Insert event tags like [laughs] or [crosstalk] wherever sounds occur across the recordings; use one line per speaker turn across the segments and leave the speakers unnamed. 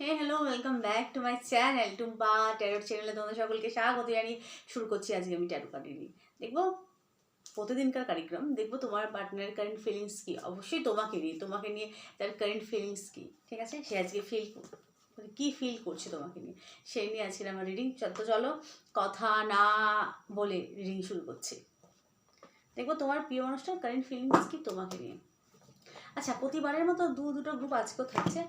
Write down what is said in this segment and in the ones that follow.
Hey hello welcome back to my channel Tumpa tarot চ্যানেলে তোমাদের সকলকে স্বাগত জানিয়ে শুরু করছি আজকে আমি ট্যারো কার্ড রিডিং দেখব প্রতিদিনকার কারিক্রম, দেখব তোমার পার্টনারের কারেন্ট ফিলিংস কী, অবশ্যই তোমাকে নিয়ে তোমাকে নিয়ে তার কারেন্ট ফিলিংস কী, ঠিক আছে? সে আজকে ফিল কী ফিল করছে তোমাকে নিয়ে সেই নিয়ে আজকে আমার রিডিং তো চলো কথা না বলে রিডিং শুরু করছি। দেখব তোমার প্রিয় মানুষটার কারেন্ট ফিলিংস কি তোমাকে নিয়ে। আচ্ছা প্রতিবারের মতো দু দুটো গ্রুপ আজকেও থাকছে।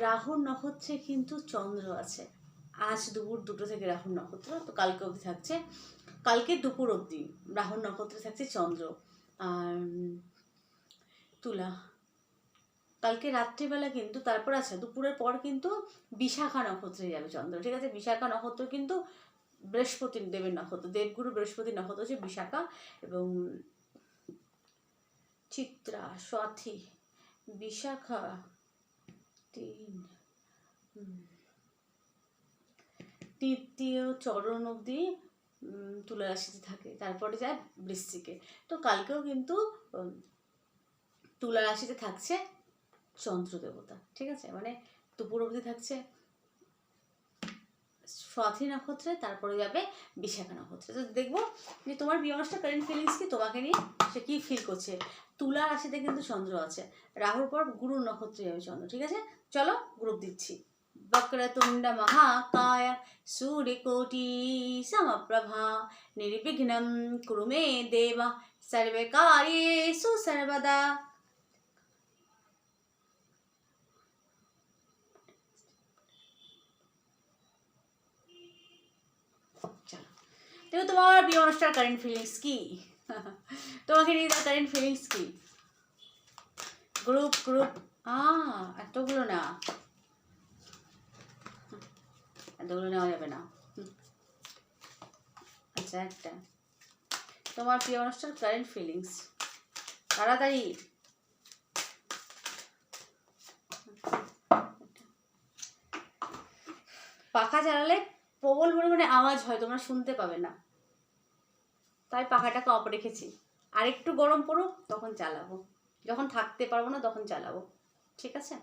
রাহুর নক্ষত্রে কিন্তু চন্দ্র আছে। আজ দুপুর দুটো থেকে রাহুর নক্ষত্র, তো কালকে অবধি থাকছে। কালকে দুপুর অবধি রাহুর নক্ষত্রে থাকছে চন্দ্র। আর তুলা, কালকে রাত্রিবেলা কিন্তু, তারপর আছে দুপুরের পর কিন্তু বিশাখা নক্ষত্রে যাবে চন্দ্র, ঠিক আছে? বিশাখা নক্ষত্র কিন্তু বৃহস্পতি দেবের নক্ষত্র, দেবগুরু বৃহস্পতি নক্ষত্র হচ্ছে বিশাখা এবং চিত্রা স্বাথী বিশাখা তৃতীয় চরণ অবধি তুলা রাশিতে থাকে। তারপরে যায় বৃশ্চিকে। তো কালকেও কিন্তু তুলা রাশিতে থাকছে চন্দ্র দেবতা ঠিক আছে? মানে দুপুর অবধি থাকছে স্বাধীন নক্ষত্রে, তারপরে যাবে বিশাখা নক্ষত্রে। তো দেখব যে তোমার বিমাসটা কারেন্ট ফিলিংস কি? তোমাকে নিয়ে সে কী ফিল করছে? তুলা রাশিতে কিন্তু চন্দ্র আছে। রাহুর পর গুরুর নক্ষত্রে যাবে চন্দ্র। ঠিক আছে? চলো গ্রুপ দিচ্ছি। বক্রতুণ্ড সমপ্রভা, নির্বিঘ্নম কুরু মে দেব সর্বে কার্যেষু সর্বদা। চলো। দেখো তোমার প্রিয় অনুষ্ঠান কারেন্ট ফিলিংস কি? [laughs] তোমাকে নিয়ে কারেন্ট ফিলিংস কি? গ্রুপ গ্রুপ আ এতগুলো না। এতগুলো নেওয়া যাবে না। আচ্ছা একটা। তোমার প্রিয় অনুষ্ঠান কারেন্ট ফিলিংস তাড়াতাড়ি। পাখা চালালে প্রবল পরিমাণে আওয়াজ হয়, তোমরা শুনতে পাবে না। তাই পাখাটাকে অফ রেখেছি। আর একটু গরম পড়ুক, তখন চালাবো। যখন থাকতে পারব না, তখন চালাবো। ঠিক আছে?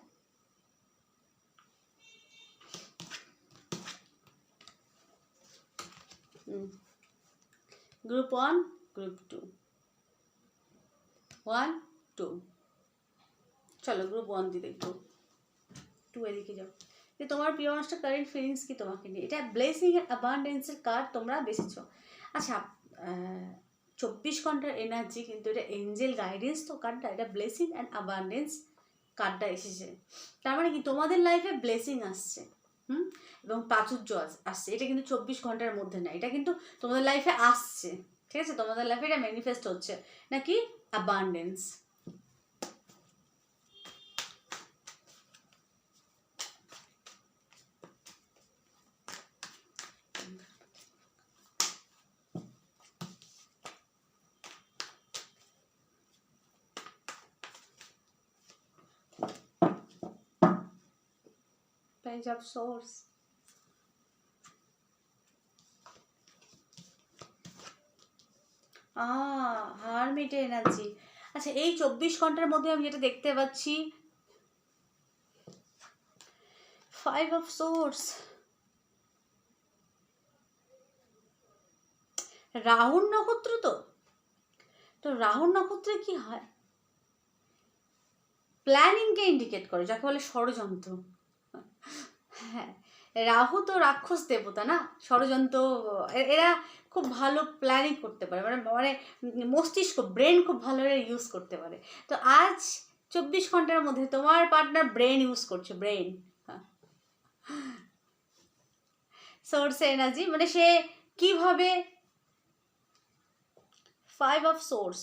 Group one group two one two চলো গ্রুপ ওয়ান দিয়ে দেখব। টু এদিকে যাও। যে তোমার প্রিয় মানুষটা কারেন্ট ফিলিংস কি তোমাকে নিয়ে? এটা ব্লেসিং এর অ্যাবান্ডেন্সের কার্ড তোমরা বেছেছো। আচ্ছা চব্বিশ ঘণ্টার এনার্জি কিন্তু এটা এঞ্জেল গাইডেন্স তো কার্ডটা এটা ব্লেসিং অ্যান্ড অ্যাবান্ডেন্স কার্ডটা এসেছে। তার মানে কি তোমাদের লাইফে ব্লেসিং আসছে। হুম? এবং প্রাচুর্য আস- আসছে। এটা কিন্তু চব্বিশ ঘণ্টার মধ্যে না, এটা কিন্তু তোমাদের লাইফে আসছে। ঠিক আছে? তোমাদের লাইফে এটা ম্যানিফেস্ট হচ্ছে। নাকি? Abundance page of swords ah হারমিটে এনার্জি। আচ্ছা এই চব্বিশ ঘণ্টার মধ্যে আমি যেটা দেখতে পাচ্ছি ফাইভ অফ সোর্স রাহুর নক্ষত্র তো? তো রাহুর নক্ষত্রে কি হয়? প্ল্যানিংকে ইন্ডিকেট করে, যাকে বলে ষড়যন্ত্র। রাহু তো রাক্ষস দেবতা না? ষড়যন্ত্র এরা খুব ভালো প্ল্যানিং করতে পারে। মানে মানে মস্তিষ্ক ব্রেন খুব ভালো ইউজ করতে পারে। তো আজ চব্বিশ ঘণ্টার মধ্যে তোমার পার্টনার ব্রেন ইউজ করছে ব্রেন সোর্স এনার্জি মানে সে কীভাবে ফাইভ অফ সোর্স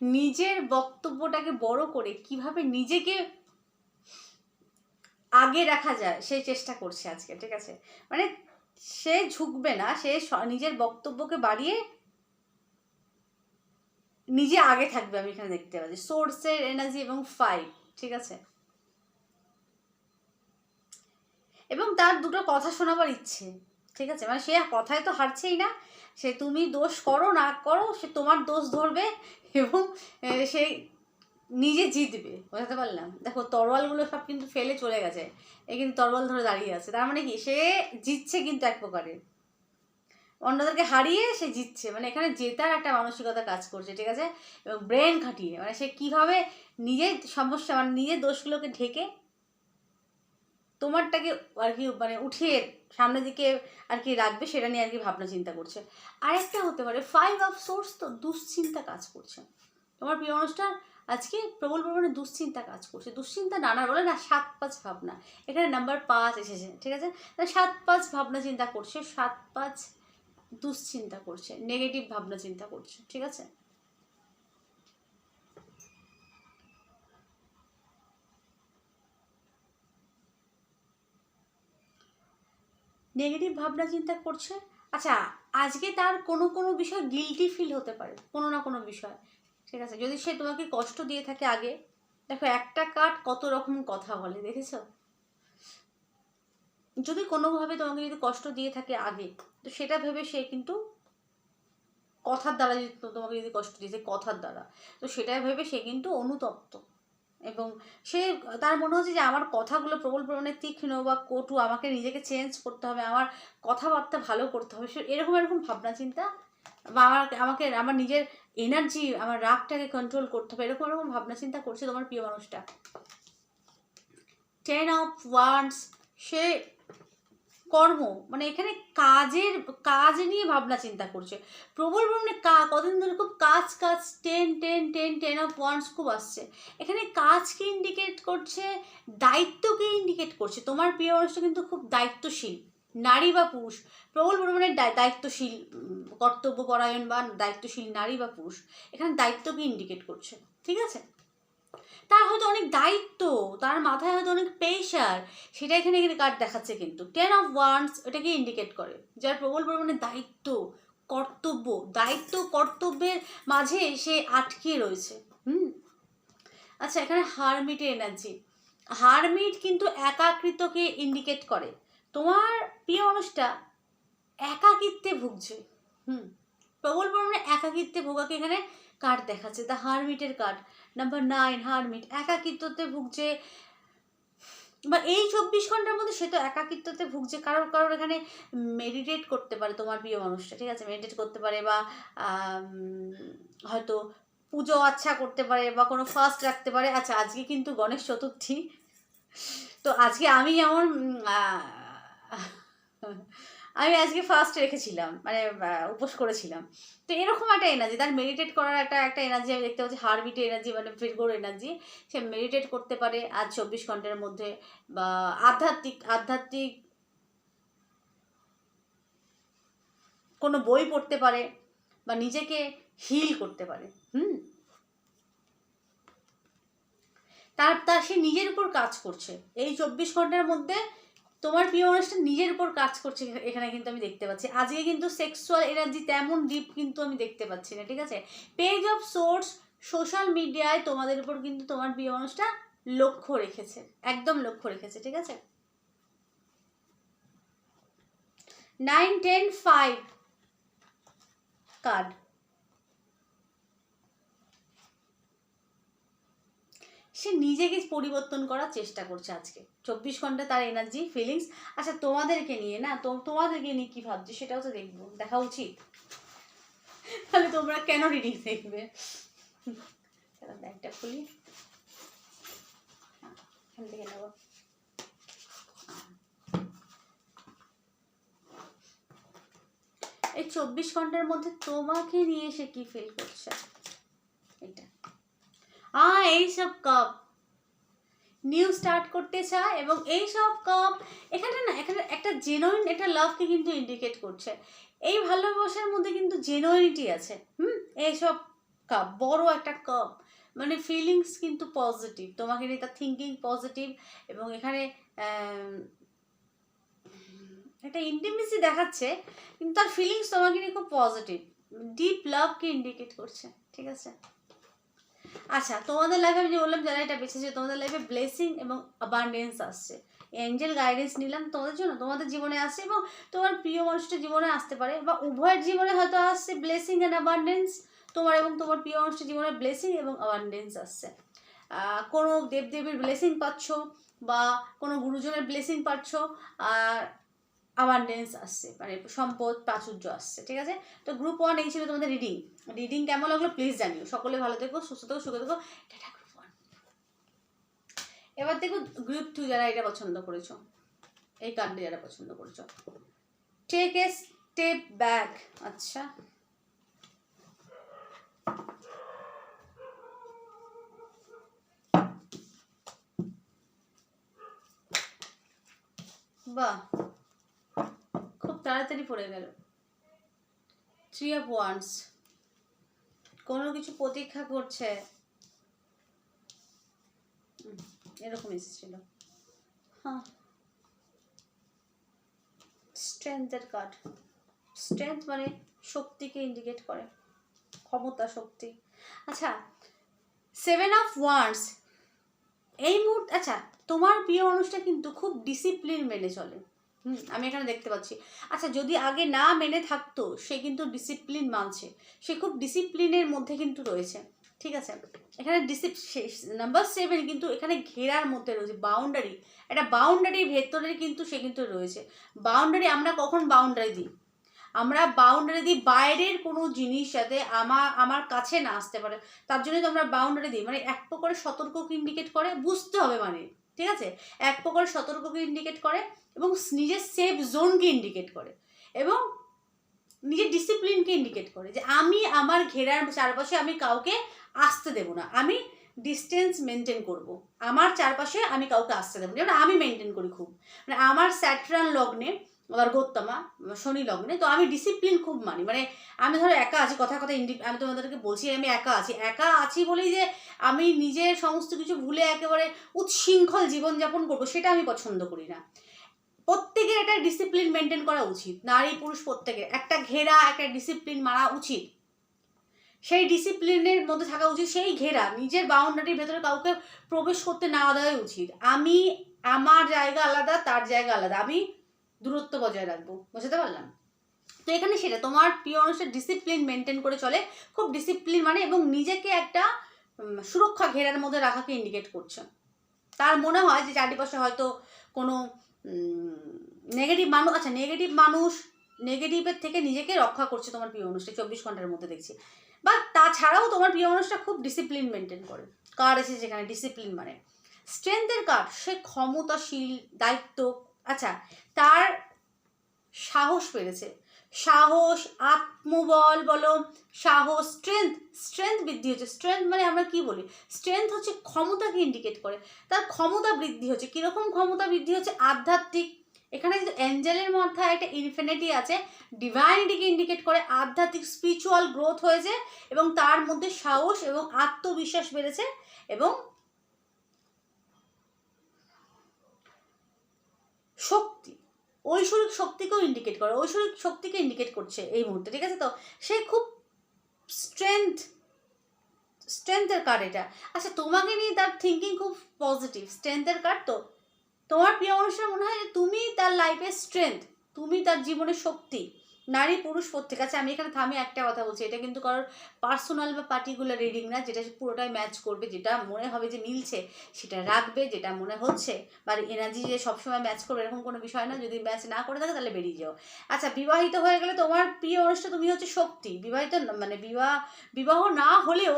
নিজের বক্তব্যটাকে বড় করে কীভাবে নিজেকে আগে রাখা যায় সেই চেষ্টা করছে আজকে, ঠিক আছে? মানে সে ঝুঁকবে না, সে নিজের বক্তব্যকে বাড়িয়ে নিজে আগে থাকবে, আমি এখানে দেখতে পাচ্ছি। সোর্সের এনার্জি এবং ফাইভ ঠিক আছে? এবং তার দুটো কথা শোনাবার ইচ্ছে। ঠিক আছে? মানে সে কথায় তো হারছেই না। সে তুমি দোষ করো, না করো, সে তোমার দোষ ধরবে এবং সে নিজে জিতবে। বোঝাতে পারলাম? দেখো, তরোয়ালগুলো সব কিন্তু ফেলে চলে গেছে। এ কিন্তু তরোয়াল ধরে দাঁড়িয়ে আছে। তার মানে কি? সে জিতছে কিন্তু এক প্রকারে। অন্যদেরকে হারিয়ে সে জিতছে। মানে এখানে জেতার একটা মানসিকতা কাজ করছে, ঠিক আছে? এবং ব্রেন খাটিয়ে। মানে সে কীভাবে নিজের সমস্যা মানে নিজের দোষগুলোকে ঢেকে তোমারটাকে আর কি মানে উঠিয়ে সামনের দিকে আর কি রাখবে সেটা নিয়ে আর কি ভাবনা চিন্তা করছে। আরেকটা হতে পারে ফাইভ অফ সোর্স তো দুশ্চিন্তা কাজ করছে। তোমার প্রিয় অনুষ্ঠান, আজকে প্রবল পরিমাণে দুশ্চিন্তা কাজ করছে। দুশ্চিন্তা নানা বলে না সাত পাঁচ ভাবনা। এখানে নাম্বার পাঁচ এসেছে, ঠিক আছে? সাত পাঁচ ভাবনা চিন্তা করছে, সাত পাঁচ দুশ্চিন্তা করছে নেগেটিভ ভাবনা চিন্তা করছে, ঠিক আছে? নেগেটিভ ভাবনা চিন্তা করছে। আচ্ছা আজকে তার কোনো কোনো বিষয় গিলটি ফিল হতে পারে, কোনো না কোনো বিষয়। ঠিক আছে, যদি সে তোমাকে কষ্ট দিয়ে থাকে আগে, দেখো একটা কাঠ কত রকম কথা বলে, দেখেছ? যদি কোনোভাবে তোমাকে যদি কষ্ট দিয়ে থাকে আগে, তো সেটা ভেবে সে কিন্তু কথার দ্বারা যদি তোমাকে যদি কষ্ট দিয়েছে কথার দ্বারা, তো সেটা ভেবে সে কিন্তু অনুতপ্ত। এবং সে, তার মনে হচ্ছে যে আমার কথাগুলো প্রবল পরিমাণে তীক্ষ্ণ বা কটু, আমাকে নিজেকে চেঞ্জ করতে হবে, আমার কথাবার্তা ভালো করতে হবে, সে এরকম এরকম ভাবনা চিন্তা বা আমার আমাকে, আমার নিজের এনার্জি আমার রাগটাকে কন্ট্রোল করতে হবে, এরকম এরকম ভাবনা চিন্তা করছে তোমার প্রিয় মানুষটা। টেন অফ ওয়ান্স সে কর্ম মানে এখানে কাজের, কাজ নিয়ে ভাবনা চিন্তা করছে। প্রবল পরিমাণে কা কতদিন ধরে খুব কাজ কাজ ten ten ten ten of wands খুব আসছে। এখানে কাজকে ইন্ডিকেট করছে, দায়িত্বকে ইন্ডিকেট করছে। তোমার প্রিয় মানুষটা কিন্তু খুব দায়িত্বশীল, নারী বা পুরুষ। প্রবল পরিমাণে দায়- দায়িত্বশীল কর্তব্যপরায়ণ বা দায়িত্বশীল নারী বা পুরুষ, এখানে দায়িত্বকে ইন্ডিকেট করছে। ঠিক আছে? তার হয়তো অনেক দায়িত্ব, তার মাথায় হয়তো অনেক প্রেশার সেটা এখানে এখানে কার্ড দেখাচ্ছে কিন্তু? টেন অফ ওয়ান্স ওটাকে ইন্ডিকেট করে, যার প্রবল পরিমাণে দায়িত্ব, কর্তব্য, দায়িত্ব, কর্তব্যের মাঝে সে আটকে রয়েছে। হুম? আচ্ছা এখানে হারমিটের এনার্জি হারমিট কিন্তু একাকৃতকে ইন্ডিকেট করে। তোমার প্রিয় মানুষটা একাকিত্বে ভুগছে। হুম? প্রবল পরিমাণে একাকিত্বে ভোগাকে এখানে কার্ড দেখাচ্ছে দ্য হারমিটের কার্ড নাম্বার নাইন হারমিট একাকিত্বতে ভুগছে। বা এই চব্বিশ ঘণ্টার মধ্যে সে তো একাকিত্বতে ভুগছে, কারোর কারোর এখানে মেডিটেট করতে পারে তোমার প্রিয় মানুষটা, ঠিক আছে? মেডিটেট করতে পারে বা হয়তো পুজো আচ্ছা করতে পারে বা কোনো ফাস্ট রাখতে পারে। আচ্ছা আজকে কিন্তু গণেশ চতুর্থী। তো আজকে আমি যেমন আমি আজকে ফার্স্ট রেখেছিলাম মানে উপোস করেছিলাম। তো এরকম একটা এনার্জি তার মেডিটেট করার একটা একটা এনার্জি আমি দেখতে পাচ্ছি হার্টবিটে এনার্জি মানে ফিরগোর এনার্জি সে মেডিটেট করতে পারে আজ চব্বিশ ঘণ্টার মধ্যে, বা আধ্যাত্মিক আধ্যাত্মিক কোনো বই পড়তে পারে, বা নিজেকে হিল করতে পারে, হুম? তার তার সে নিজের উপর কাজ করছে। এই চব্বিশ ঘণ্টার মধ্যে তোমার প্রিয় মানুষটা নিজের উপর কাজ করছে এখানে কিন্তু আমি দেখতে পাচ্ছি। আজকে কিন্তু সেক্সুয়াল এনার্জি তেমন ডিপ কিন্তু আমি দেখতে পাচ্ছি না, ঠিক আছে? পেজ অফ সোর্স সোশ্যাল মিডিয়ায় তোমাদের উপর কিন্তু তোমার প্রিয় মানুষটা লক্ষ্য রেখেছে, একদম লক্ষ্য রেখেছে, ঠিক আছে? নাইন টেন ফাইভ কার্ড সে নিজেকে পরিবর্তন করার চেষ্টা করছে আজকে। চব্বিশ ঘণ্টা তার এনার্জি ফিলিংস আচ্ছা তোমাদেরকে নিয়ে না তোমাদেরকে নিয়ে কি ভাবছে সেটাও তো দেখব দেখা উচিত। তাহলে তোমরা কেন রিডিং দেখবে? ব্যাগটা খুলি। হ্যাঁ, নেব। এই চব্বিশ ঘণ্টার মধ্যে তোমাকে নিয়ে সে কি ফিল করছে? আ এইসব কাপ নিউ স্টার্ট করতে চায় এবং এই সব কাপ এখানে না, এখানে একটা জেনুইন একটা লাভকে কিন্তু ইন্ডিকেট করছে। এই ভালোবাসার মধ্যে কিন্তু জেনুইনিটি আছে। হুম? এইসব কাপ বড় একটা কাপ মানে ফিলিংস কিন্তু পজিটিভ তোমাকে নিয়ে তার থিঙ্কিং পজিটিভ এবং এখানে একটা ইন্টিমেসি দেখাচ্ছে, কিন্তু তার ফিলিংস তোমাকে নিয়ে খুব পজিটিভ ডিপ লাভকে ইন্ডিকেট করছে। ঠিক আছে? আচ্ছা তোমাদের লাইফে আমি যে বললাম, যারা এটা বেঁচেছে তোমাদের লাইফে ব্লেসিং এবং অ্যাবান্ডেন্স আসছে। অ্যাঞ্জেল গাইডেন্স নিলাম তোমাদের জন্য, তোমাদের জীবনে আসছে এবং তোমার প্রিয় মানুষটা জীবনে আসতে পারে বা উভয়ের জীবনে হয়তো আসছে ব্লেসিং অ্যান্ড অ্যাবান্ডেন্স তোমার এবং তোমার প্রিয় মানুষটার জীবনে ব্লেসিং এবং অ্যাবান্ডেন্স আসছে। কোনো দেবদেবীর ব্লেসিং পাচ্ছ বা কোনো গুরুজনের ব্লেসিং পাচ্ছ, আর অ্যাবান্ডেন্স আসছে মানে সম্পদ, প্রাচুর্য আসছে, ঠিক আছে? তো গ্রুপ ওয়ান এই ছিল তোমাদের রিডিং রিডিং কেমন লাগল প্লিজ জানিও। সকলে ভালো থেকো, সুস্থ থেকো, সুখে থেকো। টাটা গ্রুপ ওয়ান এবার দেখো গ্রুপ টু যারা এটা পছন্দ করেছ, এই কার্ডে যারা পছন্দ করেছ। টেক এ স্টেপ ব্যাক আচ্ছা। বাহ। তাড়াতাড়ি পড়ে গেল। থ্রি অফ ওয়ান্স কোনো কিছু প্রতীক্ষা করছে। এরকম এসেছিল। হ্যাঁ। স্ট্রেংথের কার্ড স্ট্রেংথ মানে শক্তিকে ইন্ডিকেট করে। ক্ষমতা, শক্তি। আচ্ছা সেভেন অফ ওয়ান্স এই মুহূর্তে আচ্ছা তোমার প্রিয় মানুষটা কিন্তু খুব ডিসিপ্লিন মেনে চলে। হুম, আমি এখানে দেখতে পাচ্ছি। আচ্ছা যদি আগে না মেনে থাকতো, সে কিন্তু ডিসিপ্লিন মানছে। সে খুব ডিসিপ্লিনের মধ্যে কিন্তু রয়েছে। ঠিক আছে? এখানে ডিসিপ নাম্বার সেভেন কিন্তু এখানে ঘেরার মধ্যে রয়েছে বাউন্ডারি একটা বাউন্ডারির ভেতরে কিন্তু সে কিন্তু রয়েছে। বাউন্ডারি আমরা কখন বাউন্ডারি দিই? আমরা বাউন্ডারি দিই বাইরের কোনো জিনিস যাতে আমার আমার কাছে না আসতে পারে। তার জন্য তো আমরা বাউন্ডারি দিই। মানে এক প্রকারের সতর্ককে ইন্ডিকেট করে, বুঝতে হবে মানে। ঠিক আছে? এক প্রকার সতর্ককে ইন্ডিকেট করে এবং নিজের সেফ জোনকে ইন্ডিকেট করে এবং নিজের ডিসিপ্লিনকে ইন্ডিকেট করে যে আমি আমার ঘেরার চারপাশে আমি কাউকে আসতে দেবো না। আমি ডিস্টেন্স মেনটেন করব। আমার চারপাশে আমি কাউকে আসতে দেবো না। যেমন আমি মেনটেন করি খুব। মানে আমার স্যাটরান লগ্নে আবার গোত্তমা শনি লগ্নে, তো আমি ডিসিপ্লিন খুব মানি। মানে আমি ধরো একা আছি কথা কথা ইন্ডি আমি তোমাদেরকে বলছি আমি একা আছি। একা আছি বলেই যে আমি নিজের সমস্ত কিছু ভুলে একেবারে উচ্ছৃঙ্খল জীবনযাপন করব, সেটা আমি পছন্দ করি না। প্রত্যেকের একটা ডিসিপ্লিন মেনটেন করা উচিত। নারী, পুরুষ প্রত্যেকের। একটা ঘেরা, একটা ডিসিপ্লিন মারা উচিত। সেই ডিসিপ্লিনের মধ্যে থাকা উচিত, সেই ঘেরা। নিজের বাউন্ডারির ভেতরে কাউকে প্রবেশ করতে না দেওয়াই উচিত। আমি, আমার জায়গা আলাদা, তার জায়গা আলাদা। আমি দূরত্ব বজায় রাখব, বুঝতে পারলাম? তো এখানে সেটা, তোমার প্রিয় মানুষের ডিসিপ্লিন মেনটেন করে চলে, খুব ডিসিপ্লিন মানে এবং নিজেকে একটা সুরক্ষা ঘেরার মধ্যে রাখাকে ইন্ডিকেট করছে। তার মনে হয় যে চারিপাশে হয়তো কোনো নেগেটিভ মানুষ আচ্ছা নেগেটিভ মানুষ নেগেটিভের থেকে নিজেকে রক্ষা করছে তোমার প্রিয় মানুষটা, চব্বিশ ঘণ্টার মধ্যে দেখছি। বা তাছাড়াও তোমার প্রিয় মানুষটা খুব ডিসিপ্লিন মেনটেন করে। কার এসেছে যেখানে ডিসিপ্লিন মানে। স্ট্রেংথের কার্ড, সে ক্ষমতাশীল, দায়িত্ব আচ্ছা তার সাহস বেড়েছে সাহস, আত্মবল বলো, সাহস স্ট্রেংথ স্ট্রেংথ বৃদ্ধি হচ্ছে। স্ট্রেংথ মানে আমরা কি বলি? স্ট্রেংথ হচ্ছে ক্ষমতাকে ইন্ডিকেট করে। তার ক্ষমতা বৃদ্ধি হচ্ছে। কীরকম ক্ষমতা বৃদ্ধি হচ্ছে? আধ্যাত্মিক। এখানে কিন্তু অ্যাঞ্জেলের মাথায় একটা ইনফিনিটি আছে। ডিভাইনিটিকে ইন্ডিকেট করে আধ্যাত্মিক স্পিরিচুয়াল গ্রোথ হয়েছে এবং তার মধ্যে সাহস এবং আত্মবিশ্বাস বেড়েছে এবং শক্তি। ঐশ্বরিক শক্তিকেও ইন্ডিকেট করে, ঐশ্বরিক শক্তিকে ইন্ডিকেট করছে এই মুহূর্তে, ঠিক আছে তো? সে খুব স্ট্রেংথ স্ট্রেংথের কার্ড এটা। আচ্ছা তোমাকে নিয়ে তার থিঙ্কিং খুব পজিটিভ স্ট্রেংথের কার্ড তো? তোমার প্রিয় মানুষের মনে হয় যে তুমি তার লাইফের স্ট্রেংথ তুমি তার জীবনের শক্তি। নারী পুরুষ প্রত্যেক আছে আমি এখানে থামি একটা কথা বলছি, এটা কিন্তু কারোর পার্সোনাল বা পার্টিকুলার রিডিং না, যেটা পুরোটাই ম্যাচ করবে, যেটা মনে হবে যে মিলছে, সেটা রাখবে, যেটা মনে হচ্ছে, বা এনার্জি যে সবসময় ম্যাচ করবে, এরকম কোনো বিষয় না, যদি ম্যাচ না করে থাকে, তাহলে বেরিয়ে যাও। আচ্ছা বিবাহিত হয়ে গেলে তোমার প্রিয় অনুষ্ঠান তুমি হচ্ছে শক্তি, বিবাহিত মানে বিবাহ বিবাহ না হলেও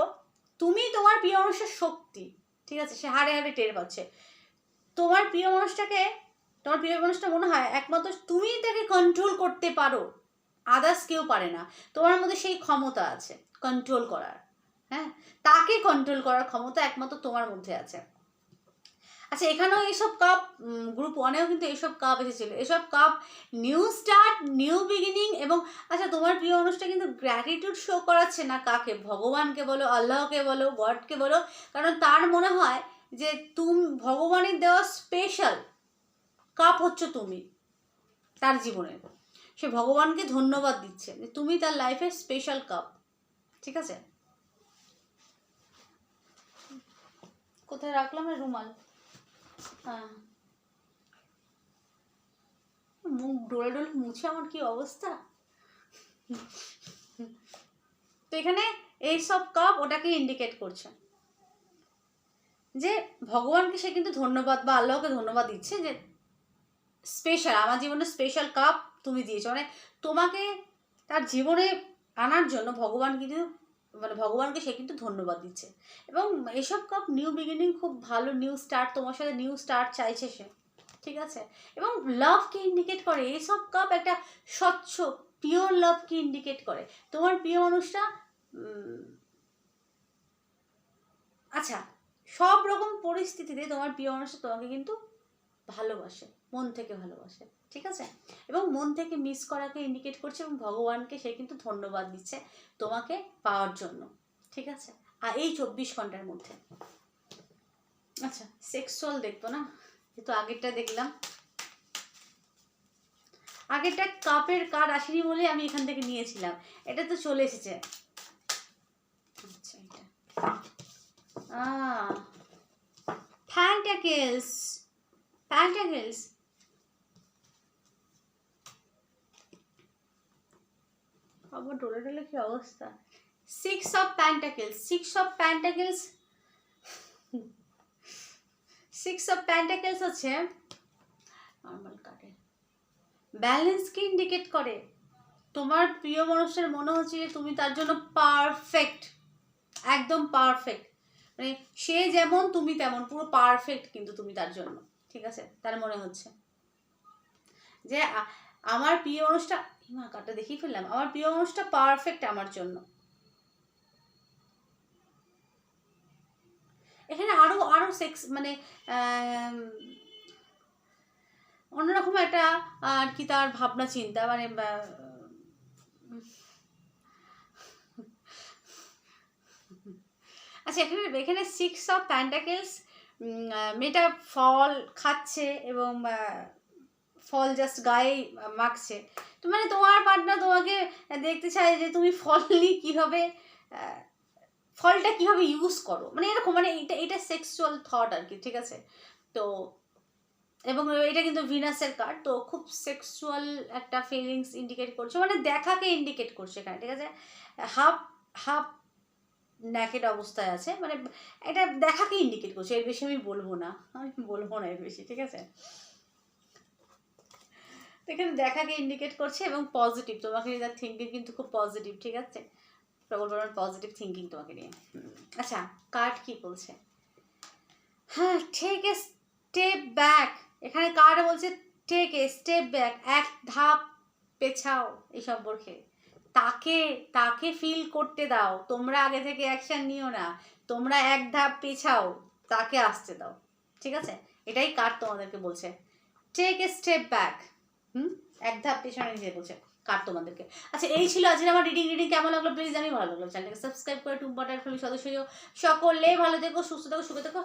তুমি তোমার প্রিয় মানুষের শক্তি, ঠিক আছে? সে হারে হারে টের পাচ্ছে। তোমার প্রিয় মানুষটাকে, তোমার প্রিয় মানুষটা মনে হয় একমাত্র তুমি তাকে কন্ট্রোল করতে পারো। আদার্স কেউ পারে না। তোমার মধ্যে সেই ক্ষমতা আছে কন্ট্রোল করার। হ্যাঁ? তাকে কন্ট্রোল করার ক্ষমতা একমাত্র তোমার মধ্যে আছে। আচ্ছা এখানেও এইসব কাপ গ্রুপ ওয়ানেও কিন্তু এইসব কাপ এসেছিল। এসব cup new start new beginning এবং আচ্ছা তোমার প্রিয় অনুষ্ঠান কিন্তু গ্র্যাটিটিউড শো করাচ্ছে না কাকে? ভগবানকে বলো, আল্লাহকে বলো, গডকে বলো। কারণ তার মনে হয় যে তুম, ভগবানের দেওয়া স্পেশাল কাপ হচ্ছে তুমি, তার জীবনে সে ভগবানকে ধন্যবাদ দিচ্ছে তুমি তার লাইফের স্পেশাল কাপ ঠিক আছে? কোথায় রাখলাম রুমাল? হ্যাঁ। মুখ ডোলে ডোলে মুছে আমার কি অবস্থা? তো এখানে এইসব কাপ ওটাকে ইন্ডিকেট করছে। যে ভগবানকে সে কিন্তু ধন্যবাদ বা আল্লাহকে ধন্যবাদ দিচ্ছে যে স্পেশাল আমার জীবনে স্পেশাল কাপ তুমি দিয়েছ। মানে তোমাকে তার জীবনে আনার জন্য ভগবান কিন্তু মানে ভগবানকে সে কিন্তু ধন্যবাদ দিচ্ছে। এবং এসব কাপ নিউ বিগিনিং খুব ভালো নিউ স্টার্ট তোমার সাথে নিউ স্টার্ট চাইছে সে। ঠিক আছে? এবং লাভকে ইন্ডিকেট করে এইসব কাপ একটা স্বচ্ছ পিওর লাভকে ইন্ডিকেট করে। তোমার প্রিয় মানুষটা আচ্ছা সব রকম পরিস্থিতিতে তোমার প্রিয় মানুষটা তোমাকে কিন্তু ভালোবাসে। মন থেকে ভালোবাসে, ঠিক আছে? এবং মন থেকে মিস করাকে ইন্ডিকেট করছে এবং ভগবানকে সে কিন্তু ধন্যবাদ দিচ্ছে তোমাকে পাওয়ার জন্য, ঠিক আছে? আর এই চব্বিশ ঘণ্টার মধ্যে। আচ্ছা সেক্সুয়াল দেখব না? যেহেতু আগেরটা দেখলাম। আগেরটা কাপের কার্ড আসেনি বলে আমি এখান থেকে নিয়েছিলাম। এটা তো চলে এসেছে। আচ্ছা এটা। আহ প্যান্টাকেলস প্যান্টাকেলস আবার ডোলে ডোলে কি অবস্থা? Six of pentacles six of pentacles six of pentacles হচ্ছে নর্মাল কার্ডে ব্যালেন্সকে ইন্ডিকেট করে? তোমার প্রিয় মানুষের মনে হচ্ছে যে তুমি তার জন্য পারফেক্ট একদম পারফেক্ট মানে সে যেমন, তুমি তেমন, পুরো পারফেক্ট কিন্তু তুমি তার জন্য, ঠিক আছে? তার মনে হচ্ছে। যে আমার প্রিয় মানুষটা, মা কার্ডটা দেখিয়ে ফেললাম, আমার প্রিয় মানুষটা পারফেক্ট আমার জন্য। এখানে আরও আরও সেক্স মানে অন্যরকম একটা, আর কি তার ভাবনা, চিন্তা মানে আচ্ছা এখানে এখানে সিক্স অফ প্যান্টাকেলস মেয়েটা ফল খাচ্ছে এবং ফল জাস্ট গায়ে মাখছে। তো মানে তোমার পার্টনার তোমাকে দেখতে চায় যে তুমি ফল [laughs] নিয়ে কীভাবে ফলটা কীভাবে ইউজ করো? মানে এরকম মানে এটা এটা সেক্সুয়াল থট আর কি, ঠিক আছে? তো, এবং এটা কিন্তু ভিনাসের কার্ড তো খুব সেক্সুয়াল একটা ফিলিংস ইন্ডিকেট করছে মানে দেখাকে ইন্ডিকেট করছে এখানে, ঠিক আছে? হাফ হাফ ন্যাকেড অবস্থায় আছে মানে এটা দেখাকে ইন্ডিকেট করছে, এর বেশি আমি বলব না, আমি বলব না এর বেশি, ঠিক আছে? তো এখানে দেখাকে ইন্ডিকেট করছে এবং পজিটিভ তোমাকে নিয়ে থিঙ্কিং কিন্তু খুব পজিটিভ ঠিক আছে? প্রবল পরিমাণ পজিটিভ থিঙ্কিং তোমাকে নিয়ে। আচ্ছা কার্ড কি বলছে? হ্যাঁ টেক এ স্টেপ ব্যাক এখানে কার্ড বলছে এ স্টেপ ব্যাক এক ধাপ পেছাও এই সম্পর্কে। তাকে তাকে ফিল করতে দাও। তোমরা আগে থেকে অ্যাকশন নিও না। তোমরা এক ধাপ পেছাও, তাকে আসতে দাও। ঠিক আছে? এটাই কার্ড তোমাদেরকে বলছে। Take a step back hmm? এক ধাপ পেছনে নিয়ে বলছে, কার তোমাদেরকে? আচ্ছা এই ছিল আজকের আমার রিডিং রিডিং কেমন লাগল প্লিজ জানি ভালো লাগল। চ্যানেলটাকে সাবস্ক্রাইব করে টুম্পাটার ফ্যামিলি সদস্য সকলে ভালো থেকো, সুস্থ থেকো, সুখে থেকো।